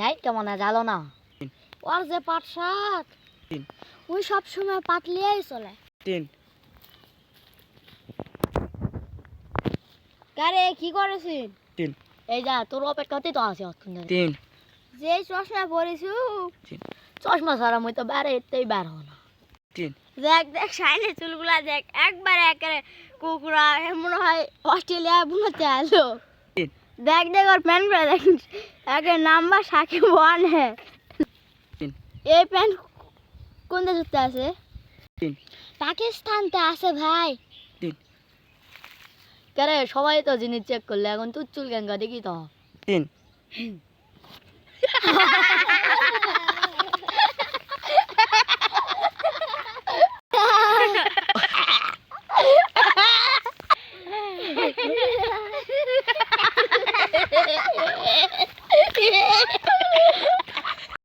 নাই কেমন জালো না। ওর যে পাট শাক। ওই সব সময় পাতলিয়াই চলে। তিন। কারে কি করেছিস? তিন। এই যা তোর অপেক্ষাতেই তো আছে তিন। যে চশমা পরেছু চশমা ছাড়া মুই তো বেড়ে এতেই বের হো না। তিন। দেখ দেখ সাইনে চুলগুলা দেখ একবার একেবারে কুকুরা মনে হয় অস্ট্রেলিয়া বুনতে আলো তিন। দেখ দেখ ওর প্যান্ট পরে দেখ। একে নাম্বার সাকিব ওয়ান হ্যাঁ এই প্যান্ট কোন দেশে আছে? তিন। পাকিস্তানতে আছে ভাই। তিন। কেরে সবাই তো জিনিস চেক করলে এখন তুই চুল কেন দেখি তো। তিন।